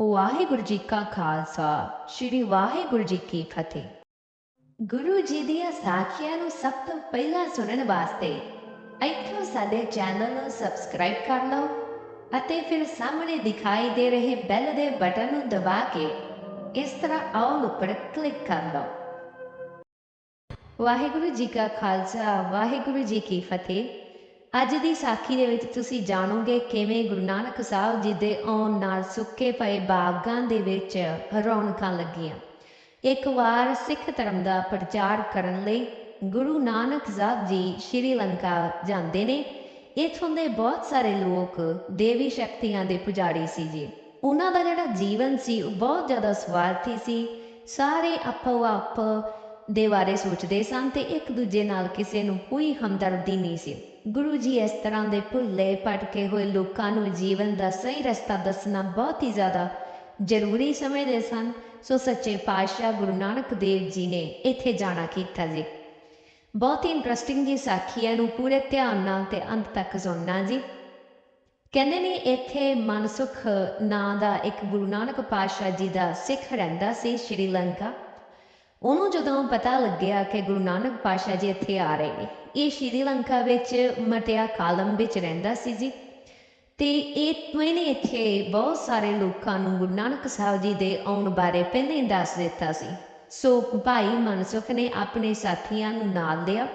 ਵਾਹਿਗੁਰੂ ਜੀ ਕਾ ਖਾਲਸਾ, ਸ੍ਰੀ ਵਾਹਿਗੁਰੂ ਜੀ ਕੀ ਫਤਿਹ। ਗੁਰੂ ਜੀ ਦੀਆਂ ਸਾਖੀਆਂ ਨੂੰ ਸਭ ਤੋਂ ਪਹਿਲਾਂ ਸੁਣਨ ਵਾਸਤੇ ਇੱਥੋਂ ਸਾਡੇ ਚੈਨਲ ਨੂੰ ਸਬਸਕ੍ਰਾਈਬ ਕਰ ਲਓ ਅਤੇ ਫਿਰ ਸਾਹਮਣੇ ਦਿਖਾਈ ਦੇ ਰਹੇ ਬੈਲ ਦੇ ਬਟਨ ਨੂੰ ਦਬਾ ਕੇ ਇਸ ਤਰ੍ਹਾਂ ਆਲ ਉੱਪਰ ਕਲਿੱਕ ਕਰ ਲਓ। ਵਾਹਿਗੁਰੂ ਜੀ ਕਾ ਖਾਲਸਾ, ਵਾਹਿਗੁਰੂ ਜੀ ਕੀ ਫਤਿਹ। ਅੱਜ ਦੀ ਸਾਖੀ ਦੇ ਵਿੱਚ ਤੁਸੀਂ ਜਾਣੋਗੇ ਕਿਵੇਂ ਗੁਰੂ ਨਾਨਕ ਸਾਹਿਬ ਜੀ ਦੇ ਆਉਣ ਨਾਲ ਸੁੱਕੇ ਪਏ ਬਾਗਾਂ ਦੇ ਵਿੱਚ ਰੌਣਕਾਂ ਲੱਗੀਆਂ। ਇੱਕ ਵਾਰ ਸਿੱਖ ਧਰਮ ਦਾ ਪ੍ਰਚਾਰ ਕਰਨ ਲਈ ਗੁਰੂ ਨਾਨਕ ਸਾਹਿਬ ਜੀ ਸ਼੍ਰੀ ਲੰਕਾ ਜਾਂਦੇ ਨੇ। ਇੱਥੋਂ ਦੇ ਬਹੁਤ ਸਾਰੇ ਲੋਕ ਦੇਵੀ ਸ਼ਕਤੀਆਂ ਦੇ ਪੁਜਾਰੀ ਸੀ ਜੀ। ਉਹਨਾਂ ਦਾ ਜਿਹੜਾ ਜੀਵਨ ਸੀ ਉਹ ਬਹੁਤ ਜ਼ਿਆਦਾ ਸਵਾਰਥੀ ਸੀ। ਸਾਰੇ ਆਪੋ ਆਪ ਦੇ ਬਾਰੇ ਸੋਚਦੇ ਸਨ ਤੇ ਇੱਕ ਦੂਜੇ ਨਾਲ ਕਿਸੇ ਨੂੰ ਕੋਈ ਹਮਦਰਦੀ ਨਹੀਂ ਸੀ। ਗੁਰੂ ਜੀ ਇਸ ਤਰ੍ਹਾਂ ਦੇ ਭੁੱਲੇ ਭਟਕੇ ਹੋਏ ਲੋਕਾਂ ਨੂੰ ਜੀਵਨ ਦਾ ਸਹੀ ਰਸਤਾ ਦੱਸਣਾ ਬਹੁਤ ਹੀ ਜ਼ਿਆਦਾ ਜ਼ਰੂਰੀ ਸਮਝਦੇ ਸਨ। ਸੋ ਸੱਚੇ ਪਾਤਸ਼ਾਹ ਗੁਰੂ ਨਾਨਕ ਦੇਵ ਜੀ ਨੇ ਇੱਥੇ ਜਾਣਾ ਕੀਤਾ ਜੀ। ਬਹੁਤ ਹੀ ਇੰਟਰਸਟਿੰਗ ਜੀ ਸਾਖੀ ਹੈ ਨੂੰ ਪੂਰੇ ਧਿਆਨ ਨਾਲ ਤੇ ਅੰਤ ਤੱਕ ਸੁਣਨਾ ਜੀ। ਕਹਿੰਦੇ ਨੇ ਇੱਥੇ ਮਨਸੁਖ ਨਾਂ ਦਾ ਇੱਕ ਗੁਰੂ ਨਾਨਕ ਪਾਤਸ਼ਾਹ ਜੀ ਦਾ ਸਿੱਖ ਰਹਿੰਦਾ ਸੀ ਸ਼੍ਰੀਲੰਕਾ ਉਹਨੂੰ ਜਦੋਂ ਪਤਾ ਲੱਗਿਆ ਕਿ ਗੁਰੂ ਨਾਨਕ ਪਾਤਸ਼ਾਹ ਜੀ ਇੱਥੇ ਆ ਰਹੇ ਨੇ, ਇਹ ਸ੍ਰੀਲੰਕਾ ਵਿੱਚ ਮਟਿਆ ਕਾਲਮ ਵਿੱਚ ਰਹਿੰਦਾ ਸੀ ਜੀ। ਤੇ ਇਹ ਨੇ ਇੱਥੇ ਬਹੁਤ ਸਾਰੇ ਲੋਕਾਂ ਨੂੰ ਗੁਰੂ ਨਾਨਕ ਸਾਹਿਬ ਜੀ ਦੇ ਆਉਣ ਬਾਰੇ ਪਹਿਲਾਂ ਹੀ ਦੱਸ ਦਿੱਤਾ ਸੀ। ਸੋ ਭਾਈ ਮਨਸੁਖ ਨੇ ਆਪਣੇ ਸਾਥੀਆਂ ਨੂੰ ਨਾਲ ਲਿਆ।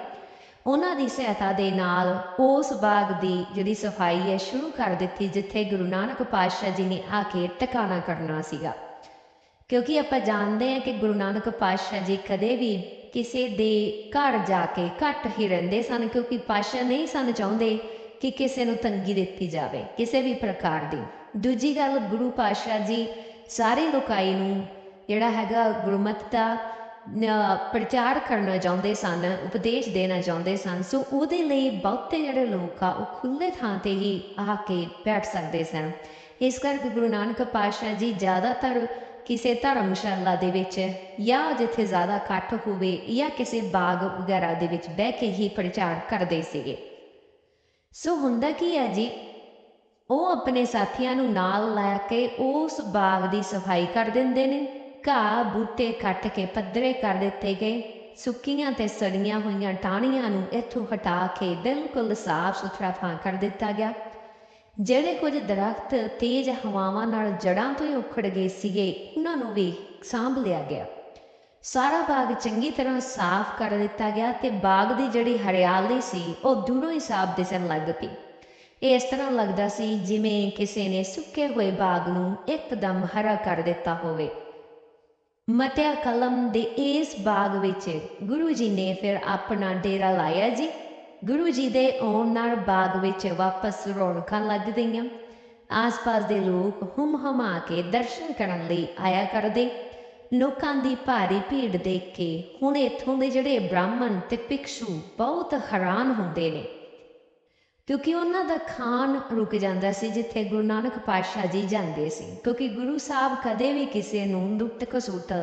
ਉਹਨਾਂ ਦੀ ਸਹਾਇਤਾ ਦੇ ਨਾਲ ਉਸ ਬਾਗ ਦੀ ਜਿਹੜੀ ਸਫ਼ਾਈ ਹੈ ਸ਼ੁਰੂ ਕਰ ਦਿੱਤੀ, ਜਿੱਥੇ ਗੁਰੂ ਨਾਨਕ ਪਾਤਸ਼ਾਹ ਜੀ ਨੇ ਆ ਕੇ ਟਿਕਾਣਾ ਕਰਨਾ ਸੀਗਾ। ਕਿਉਂਕਿ ਆਪਾਂ ਜਾਣਦੇ ਹਾਂ ਕਿ ਗੁਰੂ ਨਾਨਕ ਪਾਤਸ਼ਾਹ ਜੀ ਕਦੇ ਵੀ ਕਿਸੇ ਦੇ ਘਰ ਜਾ ਕੇ ਘੱਟ ਹੀ ਰਹਿੰਦੇ ਸਨ, ਕਿਉਂਕਿ ਪਾਤਸ਼ਾਹ ਨਹੀਂ ਸਨ ਚਾਹੁੰਦੇ ਕਿ ਕਿਸੇ ਨੂੰ ਤੰਗੀ ਦਿੱਤੀ ਜਾਵੇ, ਕਿਸੇ ਵੀ ਪ੍ਰਕਾਰ ਦੀ। ਦੂਜੀ ਗੱਲ, ਗੁਰੂ ਪਾਤਸ਼ਾਹ ਜੀ ਸਾਰੇ ਲੋਕਾਈ ਨੂੰ ਜਿਹੜਾ ਹੈਗਾ ਗੁਰਮਤਿ ਦਾ ਪ੍ਰਚਾਰ ਕਰਨਾ ਚਾਹੁੰਦੇ ਸਨ, ਉਪਦੇਸ਼ ਦੇਣਾ ਚਾਹੁੰਦੇ ਸਨ, ਸੋ ਉਹਦੇ ਲਈ ਬਹੁਤੇ ਜਿਹੜੇ ਲੋਕ ਆ, ਉਹ ਖੁੱਲੇ ਥਾਂ ਤੇ ਹੀ ਆ ਕੇ ਬੈਠ ਸਕਦੇ ਸਨ। ਇਸ ਕਰਕੇ ਗੁਰੂ ਨਾਨਕ ਪਾਤਸ਼ਾਹ ਜੀ ਜ਼ਿਆਦਾਤਰ ਕਿਸੇ ਧਰਮਸ਼ਾਲਾ ਦੇ ਵਿੱਚ ਜਾਂ ਜਿੱਥੇ ਜ਼ਿਆਦਾ ਇਕੱਠ ਹੋਵੇ ਜਾਂ ਕਿਸੇ ਬਾਗ ਵਗੈਰਾ ਦੇ ਵਿੱਚ ਬਹਿ ਕੇ ਹੀ ਪ੍ਰਚਾਰ ਕਰਦੇ ਸੀਗੇ। ਸੋ ਹੁੰਦਾ ਕੀ ਹੈ ਜੀ? ਉਹ ਆਪਣੇ ਸਾਥੀਆਂ ਨੂੰ ਨਾਲ ਲੈ ਕੇ ਉਸ ਬਾਗ ਦੀ ਸਫ਼ਾਈ ਕਰ ਦਿੰਦੇ ਨੇ। ਘਾਹ, ਬੂਟੇ ਕੱਟ ਕੇ ਪੱਧਰੇ ਕਰ ਦਿੱਤੇ ਗਏ। ਸੁੱਕੀਆਂ ਤੇ ਸੜੀਆਂ ਹੋਈਆਂ ਟਾਹਣੀਆਂ ਨੂੰ ਇੱਥੋਂ ਹਟਾ ਕੇ ਬਿਲਕੁਲ ਸਾਫ਼ ਸੁਥਰਾ ਥਾਂ ਕਰ ਦਿੱਤਾ ਗਿਆ। ਜਿਹੜੇ ਕੁਝ ਦਰਖਤ ਤੇਜ਼ ਹਵਾਵਾਂ ਨਾਲ ਜੜਾਂ ਤੋਂ ਹੀ ਉਖੜ ਗਏ ਸੀਗੇ, ਉਹਨਾਂ ਨੂੰ ਵੀ ਸਾਂਭ ਲਿਆ ਗਿਆ। ਸਾਰਾ ਬਾਗ ਚੰਗੀ ਤਰ੍ਹਾਂ ਸਾਫ਼ ਕਰ ਦਿੱਤਾ ਗਿਆ ਤੇ ਬਾਗ ਦੀ ਜਿਹੜੀ ਹਰਿਆਲੀ ਸੀ, ਉਹ ਦੂਰੋਂ ਹੀ ਸਾਫ਼ ਦਿਸਣ ਲੱਗ ਪਈ। ਇਹ ਇਸ ਤਰ੍ਹਾਂ ਲੱਗਦਾ ਸੀ ਜਿਵੇਂ ਕਿਸੇ ਨੇ ਸੁੱਕੇ ਹੋਏ ਬਾਗ ਨੂੰ ਇੱਕਦਮ ਹਰਾ ਕਰ ਦਿੱਤਾ ਹੋਵੇ। ਮਤਿਆ ਕਲਮ ਦੇ ਇਸ ਬਾਗ ਵਿੱਚ ਗੁਰੂ ਜੀ ਨੇ ਫਿਰ ਆਪਣਾ ਡੇਰਾ ਲਾਇਆ ਜੀ। ਗੁਰੂ ਜੀ ਦੇ ਆਉਣ ਨਾਲ ਬਾਗ ਵਿੱਚ ਵਾਪਸ ਰੌਣਕਾਂ ਲੱਗ ਗਈਆਂ। ਆਸ-ਪਾਸ ਦੇ ਲੋਕ ਹਮ ਹਮਾ ਕੇ ਦਰਸ਼ਨ ਕਰਨ ਲਈ ਆਇਆ ਕਰਦੇ। ਲੋਕਾਂ ਦੀ ਭਾਰੀ ਭੀੜ ਦੇਖ ਕੇ ਹੁਣ ਇੱਥੋਂ ਦੇ ਜਿਹੜੇ ਬ੍ਰਾਹਮਣ ਤੇ ਭਿਕਸ਼ੂ ਬਹੁਤ ਹੈਰਾਨ ਹੁੰਦੇ ਨੇ। ਕਿਉਂਕਿ ਉਹਨਾਂ ਦਾ ਖਾਣ ਰੁਕ ਜਾਂਦਾ ਸੀ ਜਿੱਥੇ ਗੁਰੂ ਨਾਨਕ ਪਾਤਸ਼ਾਹ ਜੀ ਜਾਂਦੇ ਸੀ। ਕਿਉਂਕਿ ਗੁਰੂ ਸਾਹਿਬ ਕਦੇ ਵੀ ਕਿਸੇ ਨੂੰ ਲੁੱਟ ਖਸੁੱਟ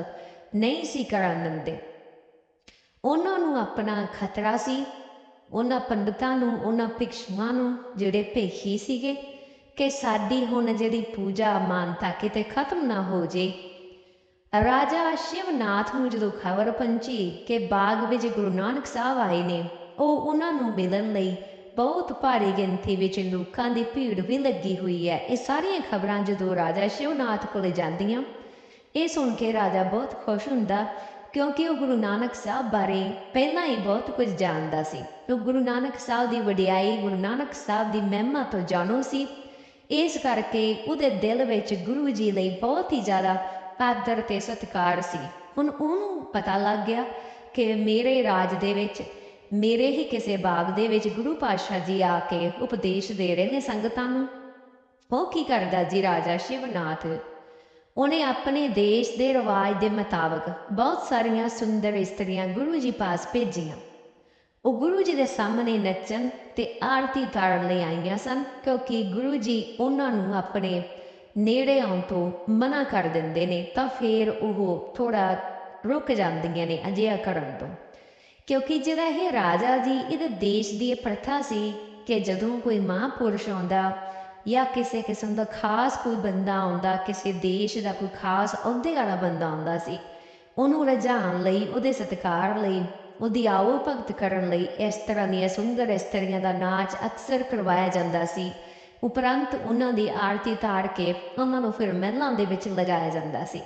ਨਹੀਂ ਸੀ ਕਰਨ ਦਿੰਦੇ। ਉਹਨਾਂ ਨੂੰ ਆਪਣਾ ਖਤਰਾ ਸੀ ਉਹਨਾਂ ਪੰਡਤਾਂ ਨੂੰ, ਉਹਨਾਂ ਭਿਕਸ਼ੂਆਂ ਨੂੰ ਜਿਹੜੇ ਭੇਖੀ ਸੀਗੇ ਕਿ ਸਾਡੀ ਹੁਣ ਜਿਹੜੀ ਪੂਜਾ ਮਾਨਤਾ ਕਿਤੇ ਖਤਮ ਨਾ ਹੋ ਜੇ। ਰਾਜਾ ਸ਼ਿਵਨਾਥ ਨੂੰ ਜਦੋਂ ਖਬਰ ਪਹੁੰਚੀ ਕਿ ਬਾਗ ਵਿੱਚ ਗੁਰੂ ਨਾਨਕ ਸਾਹਿਬ ਆਏ ਨੇ, ਉਹ ਉਹਨਾਂ ਨੂੰ ਮਿਲਣ ਲਈ ਬਹੁਤ ਭਾਰੀ ਗਿਣਤੀ ਵਿੱਚ ਲੋਕਾਂ ਦੀ ਭੀੜ ਵੀ ਲੱਗੀ ਹੋਈ ਹੈ। ਇਹ ਸਾਰੀਆਂ ਖਬਰਾਂ ਜਦੋਂ ਰਾਜਾ ਸ਼ਿਵਨਾਥ ਕੋਲੇ ਜਾਂਦੀਆਂ, ਇਹ ਸੁਣ ਕੇ ਰਾਜਾ ਬਹੁਤ ਖੁਸ਼ ਹੁੰਦਾ ਕਿਉਂਕਿ ਉਹ ਗੁਰੂ ਨਾਨਕ ਸਾਹਿਬ ਬਾਰੇ ਪਹਿਲਾਂ ਹੀ ਬਹੁਤ ਕੁਝ ਜਾਣਦਾ ਸੀ। ਉਹ ਗੁਰੂ ਨਾਨਕ ਸਾਹਿਬ ਦੀ ਵਡਿਆਈ, ਗੁਰੂ ਨਾਨਕ ਸਾਹਿਬ ਦੀ ਮਹਿਮਾ ਤੋਂ ਜਾਣੂ ਸੀ। ਇਸ ਕਰਕੇ ਉਹਦੇ ਦਿਲ ਵਿੱਚ ਗੁਰੂ ਜੀ ਲਈ ਬਹੁਤ ਹੀ ਜ਼ਿਆਦਾ ਆਦਰ ਤੇ ਸਤਿਕਾਰ ਸੀ। ਹੁਣ ਉਹਨੂੰ ਪਤਾ ਲੱਗ ਗਿਆ ਕਿ ਮੇਰੇ ਰਾਜ ਦੇ ਵਿੱਚ, ਮੇਰੇ ਹੀ ਕਿਸੇ ਬਾਗ ਦੇ ਵਿੱਚ ਗੁਰੂ ਪਾਤਸ਼ਾਹ ਜੀ ਆ ਕੇ ਉਪਦੇਸ਼ ਦੇ ਰਹੇ ਨੇ ਸੰਗਤਾਂ ਨੂੰ। ਉਹ ਕੀ ਕਰਦਾ ਜੀ ਰਾਜਾ ਸ਼ਿਵਨਾਥ? ਉਹਨੇ ਆਪਣੇ ਦੇਸ਼ ਦੇ ਰਿਵਾਜ ਦੇ ਮੁਤਾਬਕ ਬਹੁਤ ਸਾਰੀਆਂ ਸੁੰਦਰ ਇਸਤਰੀਆਂ ਗੁਰੂ ਜੀ ਪਾਸ ਭੇਜੀਆਂ। ਉਹ ਗੁਰੂ ਜੀ ਦੇ ਸਾਹਮਣੇ ਨੱਚਣ ਤੇ ਆਰਤੀ ਤਾਰਨ ਲਈ ਆਈਆਂ ਸਨ ਕਿਉਂਕਿ ਗੁਰੂ ਜੀ ਉਹਨਾਂ ਨੂੰ ਆਪਣੇ ਨੇੜੇ ਆਉਣ ਤੋਂ ਮਨਾ ਕਰ ਦਿੰਦੇ ਨੇ ਤਾਂ ਫਿਰ ਉਹ ਥੋੜਾ ਰੁਕ ਜਾਂਦੀਆਂ ਨੇ ਅਜਿਹਾ ਕਰਨ ਤੋਂ। ਕਿਉਂਕਿ ਜਿਹੜਾ ਇਹ ਰਾਜਾ ਜੀ ਇਹਦੇ ਦੇਸ਼ ਦੀ ਇਹ ਪ੍ਰਥਾ ਸੀ ਕਿ ਜਦੋਂ ਕੋਈ ਮਹਾਂਪੁਰਸ਼ ਆਉਂਦਾ ਜਾਂ ਕਿਸੇ ਕਿਸਮ ਦਾ ਖਾਸ ਕੋਈ ਬੰਦਾ ਆਉਂਦਾ, ਕਿਸੇ ਦੇਸ਼ ਦਾ ਕੋਈ ਖਾਸ ਅਹੁਦੇ ਵਾਲਾ ਬੰਦਾ ਆਉਂਦਾ ਸੀ, ਉਹਨੂੰ ਰਜਾਉਣ ਲਈ, ਉਹਦੇ ਸਤਿਕਾਰ ਲਈ, ਉਹਦੀ ਆਓ ਭਗਤ ਕਰਨ ਲਈ ਇਸ ਤਰ੍ਹਾਂ ਦੀਆਂ ਸੁੰਦਰ ਇਸਤਰੀਆਂ ਦਾ ਨਾਚ ਅਕਸਰ ਕਰਵਾਇਆ ਜਾਂਦਾ ਸੀ। ਉਪਰੰਤ ਉਹਨਾਂ ਦੀ ਆਰਤੀ ਤਾਰ ਕੇ ਉਹਨਾਂ ਨੂੰ ਫਿਰ ਮਹਿਲਾਂ ਦੇ ਵਿੱਚ ਲਗਾਇਆ ਜਾਂਦਾ ਸੀ।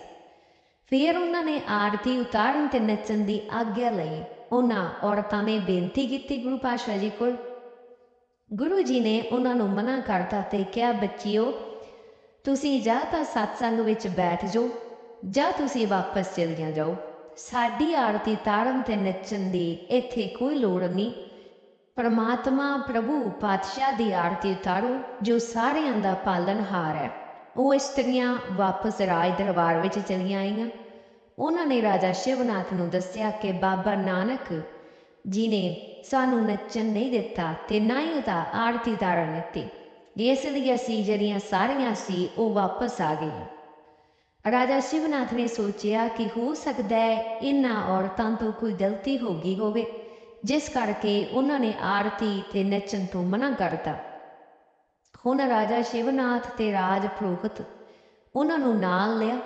ਫਿਰ ਉਹਨਾਂ ਨੇ ਆਰਤੀ ਉਤਾਰਨ ਤੇ ਨੱਚਣ ਦੀ ਆਗਿਆ ਲਈ ਉਹਨਾਂ ਔਰਤਾਂ ਨੇ ਬੇਨਤੀ ਕੀਤੀ ਗੁਰੂ ਪਾਤਸ਼ਾਹ ਜੀ ਕੋਲ ਗੁਰੂ ਜੀ ਨੇ ਉਹਨਾਂ ਨੂੰ ਮਨਾ ਕਰਤਾ ਤੇ ਕਿਹਾ, ਬੱਚਿਓ, ਤੁਸੀਂ ਜਾਂ ਤਾਂ ਸਤਸੰਗ ਵਿੱਚ ਬੈਠ ਜਾਓ, ਜਾਂ ਤੁਸੀਂ ਵਾਪਸ ਚਲੀਆਂ ਜਾਓ। ਸਾਡੀ ਆਰਤੀ ਤਾਰਨ ਤੇ ਨੱਚਣ ਦੀ ਇੱਥੇ ਕੋਈ ਲੋੜ ਨਹੀਂ। ਪਰਮਾਤਮਾ ਪ੍ਰਭੂ ਪਾਤਸ਼ਾਹ ਦੀ ਆਰਤੀ ਤਾਰੋ ਜੋ ਸਾਰਿਆਂ ਦਾ ਪਾਲਣਹਾਰ ਹੈ। ਉਹ ਇਸਤਰੀਆਂ ਵਾਪਸ ਰਾਜ ਦਰਬਾਰ ਵਿੱਚ ਚਲੀਆਂ ਆਈਆਂ। ਉਹਨਾਂ ਨੇ ਰਾਜਾ ਸ਼ਿਵਨਾਥ ਨੂੰ ਦੱਸਿਆ ਕਿ ਬਾਬਾ ਨਾਨਕ ਜੀ ਸਾਨੂੰ ਨੱਚਣ ਨਹੀਂ ਦਿੱਤਾ ਤੇ ਨਾ ਹੀ ਉਹਦਾ ਆਰਤੀ ਧਾਰਨ ਦਿੱਤੀ। ਇਸ ਲਈ ਅਸੀਂ ਜਿਹੜੀਆਂ ਸਾਰੀਆਂ ਸੀ, ਉਹ ਵਾਪਸ ਆ ਗਈਆਂ ਰਾਜਾ ਸ਼ਿਵਨਾਥ ਨੇ ਸੋਚਿਆ ਕਿ ਹੋ ਸਕਦਾ ਹੈ ਇਹਨਾਂ ਔਰਤਾਂ ਤੋਂ ਕੋਈ ਗਲਤੀ ਹੋ ਗਈ ਹੋਵੇ, ਜਿਸ ਕਰਕੇ ਉਹਨਾਂ ਨੇ ਆਰਤੀ ਤੇ ਨੱਚਣ ਤੋਂ ਮਨਾ ਕਰਤਾ। ਹੁਣ ਰਾਜਾ ਸ਼ਿਵਨਾਥ ਤੇ ਰਾਜ ਪ੍ਰੋਹਤ ਉਹਨਾਂ ਨੂੰ ਨਾਲ ਲਿਆ,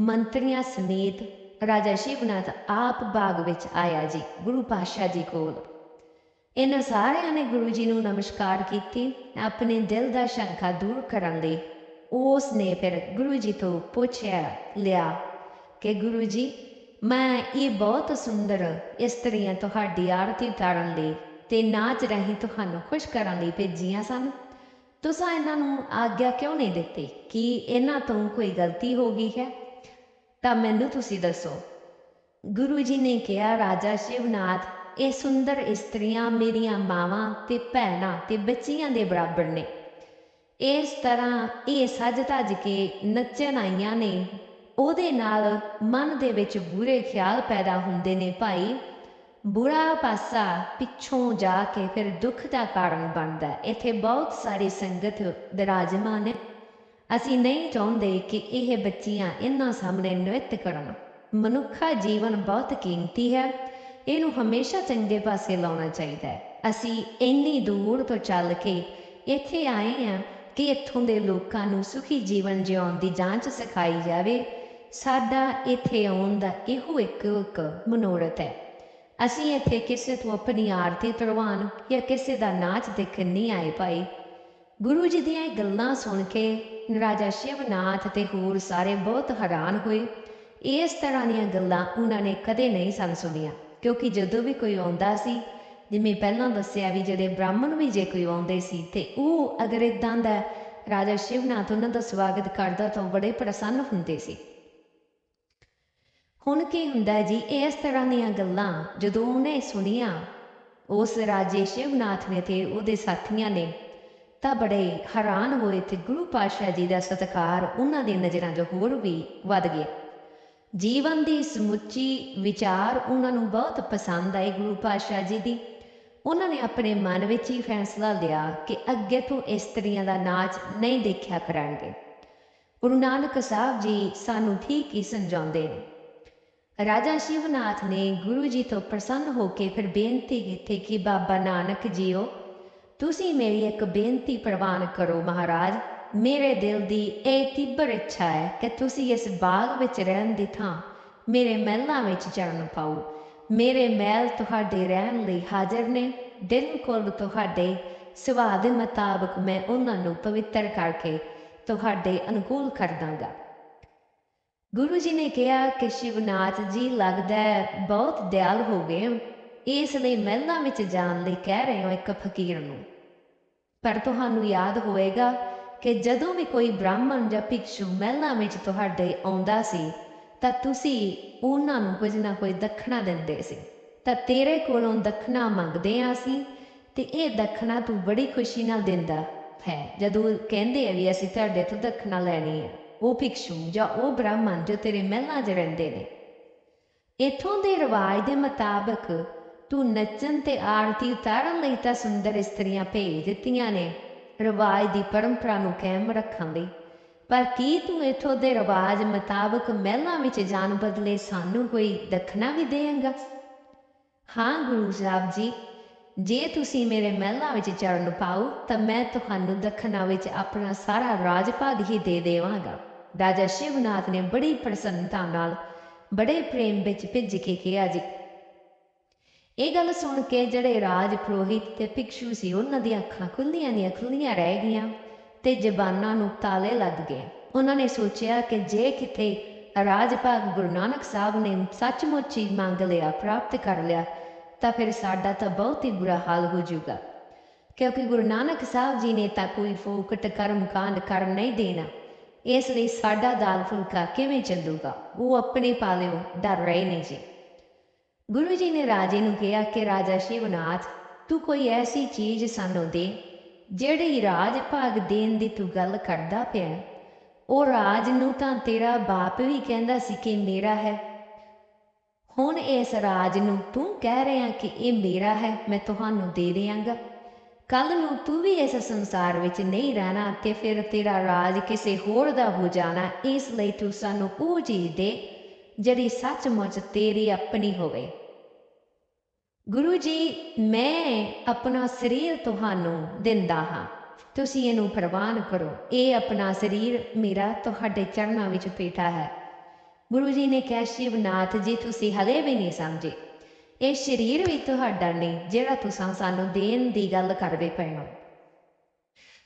ਮੰਤਰੀਆਂ ਸਮੇਤ ਰਾਜਾ ਸ਼ਿਵਨਾਥ ਆਪ ਬਾਗ ਵਿੱਚ ਆਇਆ ਜੀ, ਗੁਰੂ ਪਾਤਸ਼ਾਹ ਜੀ ਕੋਲ। ਇਹਨਾਂ ਸਾਰਿਆਂ ਨੇ ਗੁਰੂ ਜੀ ਨੂੰ ਨਮਸਕਾਰ ਕੀਤੀ, ਆਪਣੇ ਦਿਲ ਦਾ ਸ਼ੰਕਾ ਦੂਰ ਕਰਨ ਲਈ। ਉਸ ਨੇ ਫਿਰ ਗੁਰੂ ਜੀ ਤੋਂ ਪੁੱਛਿਆ, ਲਿਆ ਕਿ ਗੁਰੂ ਜੀ, ਮੈਂ ਇਹ ਬਹੁਤ ਸੁੰਦਰ ਇਸਤਰੀਆਂ ਤੁਹਾਡੀ ਆਰਤੀ ਉਤਾਰਨ ਲਈ ਤੇ ਨਾਚ ਰਹੀ ਤੁਹਾਨੂੰ ਖੁਸ਼ ਕਰਨ ਲਈ ਭੇਜੀਆਂ ਸਨ। ਤੁਸੀਂ ਇਹਨਾਂ ਨੂੰ ਆਗਿਆ ਕਿਉਂ ਨਹੀਂ ਦਿੱਤੀ? ਕਿ ਇਹਨਾਂ ਤੋਂ ਕੋਈ ਗਲਤੀ ਹੋ ਗਈ ਹੈ? ਤਾਂ ਮੈਨੂੰ ਤੁਸੀਂ ਦੱਸੋ। ਗੁਰੂ ਜੀ ਨੇ ਕਿਹਾ, ਰਾਜਾ ਸ਼ਿਵਨਾਥ, ਇਹ ਸੁੰਦਰ ਇਸਤਰੀਆਂ ਮੇਰੀਆਂ ਮਾਵਾਂ ਤੇ ਭੈਣਾਂ ਤੇ ਬੱਚੀਆਂ ਦੇ ਬਰਾਬਰ ਨੇ। ਇਸ ਤਰ੍ਹਾਂ ਇਹ ਸੱਜ ਧੱਜ ਕੇ ਨੱਚਣ ਆਈਆਂ ਨੇ। ਉਹਦੇ ਨਾਲ ਮਨ ਦੇ ਵਿੱਚ ਬੁਰੇ ਖਿਆਲ ਪੈਦਾ ਹੁੰਦੇ ਨੇ ਭਾਈ। ਬੁਰਾ ਪਾਸਾ ਪਿੱਛੋਂ ਜਾ ਕੇ ਫਿਰ ਦੁੱਖ ਦਾ ਕਾਰਨ ਬਣਦਾ ਇੱਥੇ ਬਹੁਤ ਸਾਰੀ ਸੰਗਤ ਵਿਰਾਜਮਾਨ ਹੈ ਅਸੀਂ ਨਹੀਂ ਚਾਹੁੰਦੇ ਕਿ ਇਹ ਬੱਚੀਆਂ ਇਹਨਾਂ ਸਾਹਮਣੇ ਨ੍ਰਿਤ ਕਰਨ। ਮਨੁੱਖਾ ਜੀਵਨ ਬਹੁਤ ਕੀਮਤੀ ਹੈ। ਇਹਨੂੰ ਹਮੇਸ਼ਾ ਚੰਗੇ ਪਾਸੇ ਲਾਉਣਾ ਚਾਹੀਦਾ ਹੈ। ਅਸੀਂ ਇੰਨੀ ਦੂਰ ਤੋਂ ਚੱਲ ਕੇ ਇੱਥੇ ਆਏ ਹਾਂ ਕਿ ਇੱਥੋਂ ਦੇ ਲੋਕਾਂ ਨੂੰ ਸੁਖੀ ਜੀਵਨ ਜਿਉਣ ਦੀ ਜਾਂਚ ਸਿਖਾਈ ਜਾਵੇ। ਸਾਡਾ ਇੱਥੇ ਆਉਣ ਦਾ ਇਹੋ ਇੱਕ ਇੱਕ ਮਨੋਰਥ ਹੈ। ਅਸੀਂ ਇੱਥੇ ਕਿਸੇ ਤੋਂ ਆਪਣੀ ਆਰਤੀ ਤਰਵਾਨ ਜਾਂ ਕਿਸੇ ਦਾ ਨਾਚ ਦੇਖਣ ਨਹੀਂ ਆਏ ਭਾਈ। ਗੁਰੂ ਜੀ ਦੀਆਂ ਇਹ ਗੱਲਾਂ ਸੁਣ ਕੇ ਰਾਜਾ ਸ਼ਿਵਨਾਥ ਤੇ ਹੋਰ ਸਾਰੇ ਬਹੁਤ ਹੈਰਾਨ ਹੋਏ। ਇਸ ਤਰ੍ਹਾਂ ਦੀਆਂ ਗੱਲਾਂ ਉਹਨਾਂ ਨੇ ਕਦੇ ਨਹੀਂ ਸਨ ਸੁਣੀਆਂ, ਕਿਉਂਕਿ ਜਦੋਂ ਵੀ ਕੋਈ ਆਉਂਦਾ ਸੀ, ਜਿਵੇਂ ਪਹਿਲਾਂ ਦੱਸਿਆ ਵੀ ਜਿਹੜੇ ਬ੍ਰਾਹਮਣ ਵੀ ਜੇ ਕੋਈ ਆਉਂਦੇ ਸੀ, ਤੇ ਉਹ ਅਗਰ ਇਦਾਂ ਦਾ ਰਾਜਾ ਸ਼ਿਵਨਾਥ ਉਹਨਾਂ ਦਾ ਸਵਾਗਤ ਕਰਦਾ ਤਾਂ ਬੜੇ ਪ੍ਰਸੰਨ ਹੁੰਦੇ ਸੀ। ਹੁਣ ਕੀ ਹੁੰਦਾ ਜੀ, ਇਸ ਤਰ੍ਹਾਂ ਦੀਆਂ ਗੱਲਾਂ ਜਦੋਂ ਉਹਨੇ ਸੁਣੀਆਂ, ਉਸ ਰਾਜੇ ਸ਼ਿਵਨਾਥ ਨੇ ਤੇ ਉਹਦੇ ਸਾਥੀਆਂ ਨੇ ਤਾਂ ਬੜੇ ਹੈਰਾਨ ਹੋਏ ਤੇ ਗੁਰੂ ਪਾਤਸ਼ਾਹ ਜੀ ਦਾ ਸਤਿਕਾਰ ਉਹਨਾਂ ਦੀ ਨਜ਼ਰਾਂ 'ਚ ਹੋਰ ਵੀ ਵੱਧ ਗਿਆ। ਜੀਵਨ ਦੀ ਸਮੁੱਚੀ ਵਿਚਾਰ ਉਹਨਾਂ ਨੂੰ ਬਹੁਤ ਪਸੰਦ ਆਈ ਗੁਰੂ ਪਾਤਸ਼ਾਹ ਜੀ ਦੀ। ਉਹਨਾਂ ਨੇ ਆਪਣੇ ਮਨ ਵਿੱਚ ਹੀ ਫੈਸਲਾ ਲਿਆ ਕਿ ਅੱਗੇ ਤੋਂ ਇਸਤਰੀਆਂ ਦਾ ਨਾਚ ਨਹੀਂ ਦੇਖਿਆ ਕਰਾਂਗੇ। ਗੁਰੂ ਨਾਨਕ ਸਾਹਿਬ ਜੀ ਸਾਨੂੰ ਠੀਕ ਹੀ ਸਮਝਾਉਂਦੇ ਨੇ। ਰਾਜਾ ਸ਼ਿਵਨਾਥ ਨੇ ਗੁਰੂ ਜੀ ਤੋਂ ਪ੍ਰਸੰਨ ਹੋ ਕੇ ਫਿਰ ਬੇਨਤੀ ਕੀਤੀ ਕਿ ਬਾਬਾ ਨਾਨਕ ਜੀਓ ਤੁਸੀਂ ਮੇਰੀ ਇੱਕ ਬੇਨਤੀ ਪ੍ਰਵਾਨ ਕਰੋ ਮਹਾਰਾਜ। ਮੇਰੇ ਦਿਲ ਦੀ ਇਹ ਤੀਬਰ ਇੱਛਾ ਹੈ ਕਿ ਤੁਸੀਂ ਇਸ ਬਾਗ ਵਿੱਚ ਰਹਿਣ ਦੀ ਥਾਂ ਮੇਰੇ ਮਹਿਲਾਂ ਵਿੱਚ ਚਰਨ ਪਾਓ। ਮੇਰੇ ਮਹਿਲ ਤੁਹਾਡੇ ਰਹਿਣ ਲਈ ਹਾਜ਼ਰ ਨੇ। ਦਿਲ ਕੋਲ ਤੁਹਾਡੇ ਸੁਭਾਅ ਦੇ ਮੁਤਾਬਕ ਮੈਂ ਉਹਨਾਂ ਨੂੰ ਪਵਿੱਤਰ ਕਰਕੇ ਤੁਹਾਡੇ ਅਨੁਕੂਲ ਕਰ ਦਾਂਗਾ। ਗੁਰੂ ਜੀ ਨੇ ਕਿਹਾ ਕਿ ਸ਼ਿਵਨਾਥ ਜੀ, ਲੱਗਦਾ ਬਹੁਤ ਦਿਆਲ ਹੋ ਗਏ ਹੋ। ਇਸ ਲਈ ਮਹਿਲਾਂ ਵਿੱਚ ਜਾਣ ਲਈ ਕਹਿ ਰਹੇ ਹੋ ਇੱਕ ਫਕੀਰ ਨੂੰ। ਪਰ ਤੁਹਾਨੂੰ ਯਾਦ ਹੋਵੇਗਾ ਕਿ ਜਦੋਂ ਵੀ ਕੋਈ ਬ੍ਰਾਹਮਣ ਜਾਂ ਭਿਕਸ਼ੂ ਮਹਿਲਾਂ ਵਿੱਚ ਤੁਹਾਡੇ ਆਉਂਦਾ ਸੀ, ਤਾਂ ਤੁਸੀਂ ਉਹਨਾਂ ਨੂੰ ਕੁਝ ਨਾ ਕੁਝ ਦੱਖਣਾ ਦਿੰਦੇ ਸੀ। ਤਾਂ ਤੇਰੇ ਕੋਲੋਂ ਦੱਖਣਾ ਮੰਗਦੇ ਆ ਸੀ ਤੇ ਇਹ ਦੱਖਣਾ ਤੂੰ ਬੜੀ ਖੁਸ਼ੀ ਨਾਲ ਦਿੰਦਾ ਹੈ, ਜਦੋਂ ਕਹਿੰਦੇ ਆ ਵੀ ਅਸੀਂ ਤੁਹਾਡੇ ਤੋਂ ਦੱਖਣਾ ਲੈਣੀ ਹੈ ਉਹ ਭਿਕਸ਼ੂ ਜਾਂ ਉਹ ਬ੍ਰਾਹਮਣ ਜੋ ਤੇਰੇ ਮਹਿਲਾਂ 'ਚ ਰਹਿੰਦੇ ਨੇ। ਇਥੋਂ ਦੇ ਰਿਵਾਜ ਦੇ ਮੁਤਾਬਕ ਤੂੰ ਨੱਚਣ ਤੇ ਆਰਤੀ ਉਤਾਰਨ ਲਈ ਤਾਂ ਸੁੰਦਰ ਇਸਤਰੀਆਂ ਭੇਜ ਦਿੱਤੀਆਂ ਨੇ। ਰਿਵਾਜ ਦੀ ਪਰੰਪਰਾ ਨੂੰ ਕਾਇਮ ਰੱਖਣ ਲਈ। ਪਰ ਕੀ ਤੂੰ ਇਥੋਂ ਦੇ ਰਿਵਾਜ ਮੁਤਾਬਕ ਮਹਿਲਾਂ ਵਿੱਚ ਜਾਣ ਬਦਲੇ ਸਾਨੂੰ ਕੋਈ ਦੱਖਣਾ ਵੀ ਦੇਂਗਾ ਹਾਂ, ਗੁਰੂ ਸਾਹਿਬ ਜੀ, ਜੇ ਤੁਸੀਂ ਮੇਰੇ ਮਹਿਲਾਂ ਵਿੱਚ ਚਰਨ ਪਾਓ, ਤਾਂ ਮੈਂ ਤੁਹਾਨੂੰ ਦੱਖਣਾ ਵਿੱਚ ਆਪਣਾ ਸਾਰਾ ਰਾਜ ਭਾਗ ਹੀ ਦੇ ਦੇਵਾਂਗਾ। ਰਾਜਾ ਸ਼ਿਵਨਾਥ ਨੇ ਬੜੀ ਪ੍ਰਸੰਨਤਾ ਨਾਲ ਬੜੇ ਪ੍ਰੇਮ ਵਿੱਚ ਭਿੱਜ ਕੇ ਕਿਹਾ ਜੀ ਇਹ ਗੱਲ ਸੁਣ ਕੇ ਜਿਹੜੇ ਰਾਜ ਪੁਰੋਹਿਤ ਤੇ ਭਿਕਸ਼ੂ ਸੀ, ਉਹਨਾਂ ਦੀਆਂ ਅੱਖਾਂ ਖੁੱਲੀਆਂ ਦੀਆਂ ਖੁੱਲੀਆਂ ਰਹਿ ਗਈਆਂ ਤੇ ਜ਼ਬਾਨਾਂ ਨੂੰ ਤਾਲੇ ਲੱਗ ਗਏ। ਉਹਨਾਂ ਨੇ ਸੋਚਿਆ ਕਿ ਜੇ ਕਿਤੇ ਰਾਜ ਭਾਗ ਗੁਰੂ ਨਾਨਕ ਸਾਹਿਬ ਨੇ ਸੱਚਮੁੱਚ ਹੀ ਮੰਗ ਲਿਆ, ਪ੍ਰਾਪਤ ਕਰ ਲਿਆ, ਤਾਂ ਫਿਰ ਸਾਡਾ ਤਾਂ ਬਹੁਤ ਹੀ ਬੁਰਾ ਹਾਲ ਹੋ ਜਾਊਗਾ। ਕਿਉਂਕਿ ਗੁਰੂ ਨਾਨਕ ਸਾਹਿਬ ਜੀ ਨੇ ਤਾਂ ਕੋਈ ਫੋਕਟ ਕਰਮ ਕਾਂਡ ਕਰ ਨਹੀਂ ਦੇਣਾ। ਇਸ ਲਈ ਸਾਡਾ ਦਾਲ ਫੁਲਕਾ ਕਿਵੇਂ ਚੱਲੂਗਾ? ਉਹ ਆਪਣੇ ਪਾਲਿਓ ਡਰ ਰਹੇ ਨੇ ਜੀ। ਗੁਰੂ ਜੀ ਨੇ ਰਾਜੇ ਨੂੰ ਕਿਹਾ ਕਿ ਰਾਜਾ ਸ਼ਿਵਨਾਥ, ਤੂੰ ਕੋਈ ਐਸੀ ਚੀਜ਼ ਸਾਨੂੰ ਦੇ ਜਿਹੜੀ ਰਾਜ ਭਾਗ ਦੇਣ ਦੀ ਤੂੰ ਗੱਲ ਕਰਦਾ ਪਿਆ ਉਹ ਰਾਜ ਨੂੰ ਤਾਂ ਤੇਰਾ ਬਾਪ ਵੀ ਕਹਿੰਦਾ ਸੀ ਕਿ ਮੇਰਾ ਹੈ। ਹੁਣ ਇਸ ਰਾਜ ਨੂੰ ਤੂੰ ਕਹਿ ਰਿਹਾ ਕਿ ਇਹ ਮੇਰਾ ਹੈ, ਮੈਂ ਤੁਹਾਨੂੰ ਦੇ ਦਿਆਂਗਾ। ਕੱਲ ਨੂੰ ਤੂੰ ਵੀ ਇਸ ਸੰਸਾਰ ਵਿੱਚ ਨਹੀਂ ਰਹਿਣਾ ਤੇ ਫਿਰ ਤੇਰਾ ਰਾਜ ਕਿਸੇ ਹੋਰ ਦਾ ਹੋ ਜਾਣਾ, ਇਸ ਲਈ ਤੂੰ ਸਾਨੂੰ ਉਹ ਚੀਜ਼ ਦੇ ਜਿਹੜੀ ਸੱਚਮੁੱਚ ਤੇਰੀ ਆਪਣੀ ਹੋਵੇ। ਗੁਰੂ ਜੀ, ਮੈਂ ਆਪਣਾ ਸਰੀਰ ਤੁਹਾਨੂੰ ਦਿੰਦਾ ਹਾਂ। ਤੁਸੀਂ ਇਹਨੂੰ ਪ੍ਰਵਾਨ ਕਰੋ। ਇਹ ਆਪਣਾ ਸਰੀਰ ਮੇਰਾ ਤੁਹਾਡੇ ਚਰਨਾਂ ਵਿੱਚ ਪੇਟਾ ਹੈ। ਗੁਰੂ ਜੀ ਨੇ ਕਿਹਾ, ਸ਼ਿਵਨਾਥ ਜੀ, ਤੁਸੀਂ ਹਲੇ ਵੀ ਨਹੀਂ ਸਮਝੇ। ਇਹ ਸਰੀਰ ਵੀ ਤੁਹਾਡਾ ਨਹੀਂ, ਜਿਹੜਾ ਤੁਸੀਂ ਸਾਨੂੰ ਦੇਣ ਦੀ ਗੱਲ ਕਰਦੇ ਪਏ ਹੋ।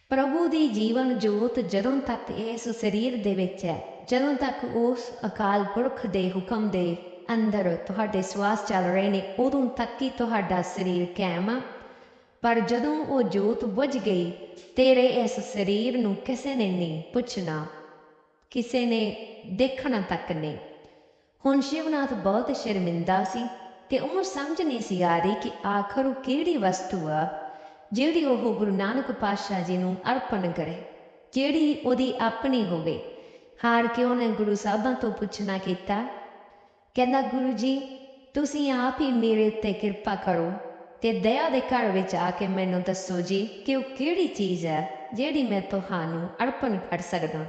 ਪ੍ਰਭੂ ਦੀ ਜੀਵਨ ਜੋਤ ਜਦੋਂ ਤੱਕ ਇਸ ਸਰੀਰ ਦੇ ਵਿੱਚ ਹੈ, ਜਦੋਂ ਤੱਕ ਉਸ ਅਕਾਲ ਪੁਰਖ ਦੇ ਹੁਕਮ ਦੇ ਅੰਦਰ ਤੁਹਾਡੇ ਸਵਾਸ ਚੱਲ ਰਹੇ ਨੇ, ਉਦੋਂ ਤੱਕ ਹੀ ਤੁਹਾਡਾ ਸਰੀਰ ਕਾਇਮ ਆ। ਪਰ ਜਦੋਂ ਉਹ ਜੋਤ ਬੁਝ ਗਈ, ਤੇਰੇ ਇਸ ਸਰੀਰ ਨੂੰ ਕਿਸੇ ਨੇ ਨਹੀਂ ਪੁੱਛਣਾ, ਕਿਸੇ ਨੇ ਦੇਖਣਾ ਤੱਕ ਨਹੀਂ। ਹੁਣ ਸ਼ਿਵਨਾਥ ਬਹੁਤ ਸ਼ਰਮਿੰਦਾ ਸੀ ਤੇ ਉਹ ਸਮਝ ਨਹੀਂ ਸੀ ਆ ਰਹੀ ਕਿ ਆਖਰ ਉਹ ਕਿਹੜੀ ਵਸਤੂ ਆ, ਜਿਹੜੀ ਉਹ ਗੁਰੂ ਨਾਨਕ ਪਾਤਸ਼ਾਹ ਜੀ ਨੂੰ ਅਰਪਣ ਕਰੇ, ਜਿਹੜੀ ਉਹਦੀ ਆਪਣੀ ਹੋਵੇ। ਹਾਰ ਕੇ ਉਹਨੇ ਗੁਰੂ ਸਾਹਿਬਾਂ ਤੋਂ ਪੁੱਛਣਾ ਕੀਤਾ ਕਹਿੰਦਾ, ਗੁਰੂ ਜੀ, ਤੁਸੀਂ ਆਪ ਹੀ ਮੇਰੇ ਉੱਤੇ ਕਿਰਪਾ ਕਰੋ ਤੇ ਦਇਆ ਦੇ ਘਰ ਵਿੱਚ ਆ ਕੇ ਮੈਨੂੰ ਦੱਸੋ ਜੀ ਕਿ ਉਹ ਕਿਹੜੀ ਚੀਜ਼ ਹੈ ਜਿਹੜੀ ਮੈਂ ਤੁਹਾਨੂੰ ਅਰਪਣ ਕਰ ਸਕਦਾ।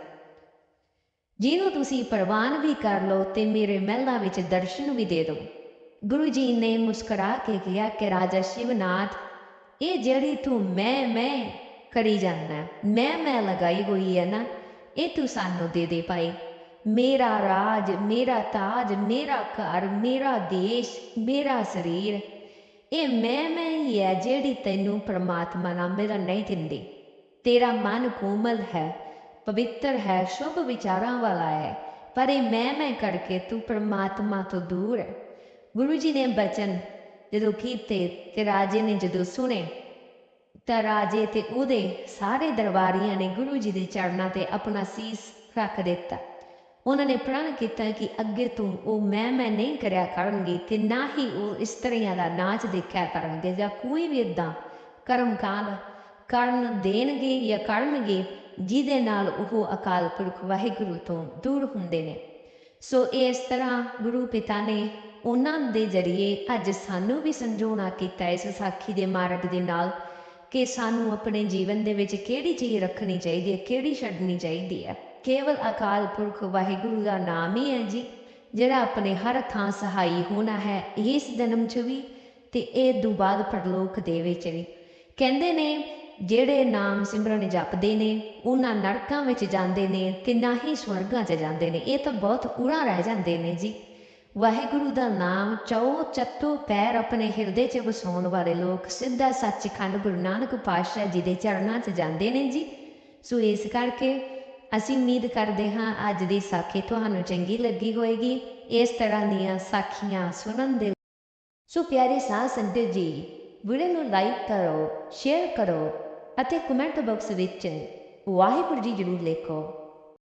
ਜਿਹਨੂੰ ਤੁਸੀਂ ਪ੍ਰਵਾਨ ਵੀ ਕਰ ਲਓ ਤੇ ਮੇਰੇ ਮਹਿਲਾਂ ਵਿੱਚ ਦਰਸ਼ਨ ਵੀ ਦੇ ਦਿਓ। ਗੁਰੂ ਜੀ ਨੇ ਮੁਸਕਰਾ ਕੇ ਕਿਹਾ ਕਿ, ਰਾਜਾ ਸ਼ਿਵਨਾਥ, ਇਹ ਜਿਹੜੀ ਤੂੰ ਮੈਂ ਮੈਂ ਕਰੀ ਜਾਂਦਾ ਮੈਂ ਮੈਂ ਲਗਾਈ ਹੋਈ ਹੈ ਨਾ, ਇਹ ਤੂੰ ਸਾਨੂੰ ਦੇ ਦੇ ਭਾਈ। ਮੇਰਾ ਰਾਜ ਮੇਰਾ ਤਾਜ ਮੇਰਾ ਘਰ ਮੇਰਾ ਦੇਸ਼ ਮੇਰਾ ਸਰੀਰ ਇਹ ਮੈਂ ਮੈਂ ਹੀ ਹੈ ਜਿਹੜੀ ਤੈਨੂੰ ਪ੍ਰਮਾਤਮਾ ਨਾਲ ਮਿਲਣ ਨਹੀਂ ਦਿੰਦੀ ਤੇਰਾ ਮਨ ਕੋਮਲ ਹੈ ਪਵਿੱਤਰ ਹੈ ਸ਼ੁਭ ਵਿਚਾਰਾਂ ਵਾਲਾ ਹੈ ਪਰ ਇਹ ਮੈਂ ਮੈਂ ਕਰਕੇ ਤੂੰ ਪ੍ਰਮਾਤਮਾ ਤੋਂ ਦੂਰ ਹੈ ਗੁਰੂ ਜੀ ਨੇ ਬਚਨ ਜਦੋਂ ਕੀਤੇ ਤੇ ਰਾਜੇ ਨੇ ਜਦੋਂ ਸੁਣੇ ਤਾਂ ਰਾਜੇ ਤੇ ਉਹਦੇ ਸਾਰੇ ਦਰਬਾਰੀਆਂ ਨੇ ਗੁਰੂ ਜੀ ਦੇ ਚਰਨਾਂ ਤੇ ਆਪਣਾ ਸੀਸ ਰੱਖ ਦਿੱਤਾ ਉਹਨਾਂ ਨੇ ਪ੍ਰਣ ਕੀਤਾ ਕਿ ਅੱਗੇ ਤੋਂ ਉਹ ਮੈਂ ਮੈਂ ਨਹੀਂ ਕਰਿਆ ਕਰਨਗੇ ਤੇ ਨਾ ਹੀ ਉਹ ਇਸ ਇਸਤਰੀਆਂ ਦਾ ਨਾਚ ਦੇਖਿਆ ਕਰਨਗੇ ਜਾਂ ਕੋਈ ਵੀ ਇਦਾਂ ਕਰਮਕਾਂਡ ਕਰਨ ਦੇਣਗੇ ਜਾਂ ਕਰਨਗੇ, ਜਿਹਦੇ ਨਾਲ ਉਹ ਅਕਾਲ ਪੁਰਖ ਵਾਹਿਗੁਰੂ ਤੋਂ ਦੂਰ ਹੁੰਦੇ ਨੇ। ਸੋ ਇਸ ਤਰ੍ਹਾਂ ਗੁਰੂ ਪਿਤਾ ਨੇ ਉਹਨਾਂ ਦੇ ਜਰੀਏ ਅੱਜ ਸਾਨੂੰ ਵੀ ਸੰਜੋਣਾ ਕੀਤਾ ਇਸ ਸਾਖੀ ਦੇ ਮਾਰਗ ਦੇ ਨਾਲ ਕਿ ਸਾਨੂੰ ਆਪਣੇ ਜੀਵਨ ਦੇ ਵਿੱਚ ਕਿਹੜੀ ਚੀਜ਼ ਰੱਖਣੀ ਚਾਹੀਦੀ ਹੈ, ਕਿਹੜੀ ਛੱਡਣੀ ਚਾਹੀਦੀ ਹੈ। ਕੇਵਲ ਅਕਾਲ ਪੁਰਖ ਵਾਹਿਗੁਰੂ ਦਾ ਨਾਮ ਹੀ ਹੈ ਜੀ, ਜਿਹੜਾ ਆਪਣੇ ਹਰ ਥਾਂ ਸਹਾਈ ਹੋਣਾ ਹੈ, ਇਸ ਜਨਮ 'ਚ ਵੀ ਤੇ ਇਹ ਤੋਂ ਬਾਅਦ ਪਰਲੋਕ ਦੇ ਵਿੱਚ ਵੀ। ਕਹਿੰਦੇ ਨੇ, ਜਿਹੜੇ ਨਾਮ ਸਿਮਰਨ ਜਪਦੇ ਨੇ, ਉਹਨਾਂ ਨਰਕਾਂ ਵਿੱਚ ਜਾਂਦੇ ਨੇ ਤੇ ਨਾ ਹੀ ਸਵਰਗਾਂ 'ਚ ਜਾਂਦੇ ਨੇ। ਇਹ ਤਾਂ ਬਹੁਤ ਉੜਾ ਰਹਿ ਜਾਂਦੇ ਨੇ ਜੀ। ਵਾਹਿਗੁਰੂ ਦਾ ਨਾਮ ਚੌ ਚੱਤੋ ਪੈਰ ਆਪਣੇ ਹਿਰਦੇ 'ਚ ਵਸਾਉਣ ਵਾਲੇ ਲੋਕ ਸਿੱਧਾ ਸੱਚਖੰਡ ਗੁਰੂ ਨਾਨਕ ਪਾਤਸ਼ਾਹ ਜੀ ਦੇ ਚਰਨਾਂ 'ਚ ਜਾਂਦੇ ਨੇ ਜੀ। ਸੋ ਇਸ ਕਰਕੇ ਅਸੀਂ ਉਮੀਦ ਕਰਦੇ ਹਾਂ ਅੱਜ ਦੀ ਸਾਖੀ ਤੁਹਾਨੂੰ ਚੰਗੀ ਲੱਗੀ ਹੋਵੇਗੀ ਇਸ ਤਰ੍ਹਾਂ ਦੀਆਂ ਸਾਖੀਆਂ ਸੁਣਨ ਦੇ ਸੋ ਪਿਆਰੇ ਸਾਧ ਸੰਗਤ ਜੀ, ਵੀਡੀਓ ਨੂੰ ਲਾਈਕ ਕਰੋ, ਸ਼ੇਅਰ ਕਰੋ ਅਤੇ ਕਮੈਂਟ ਬਾਕਸ ਵਿੱਚ ਵਾਹਿਗੁਰੂ ਜੀ ਜ਼ਰੂਰ ਲਿਖੋ।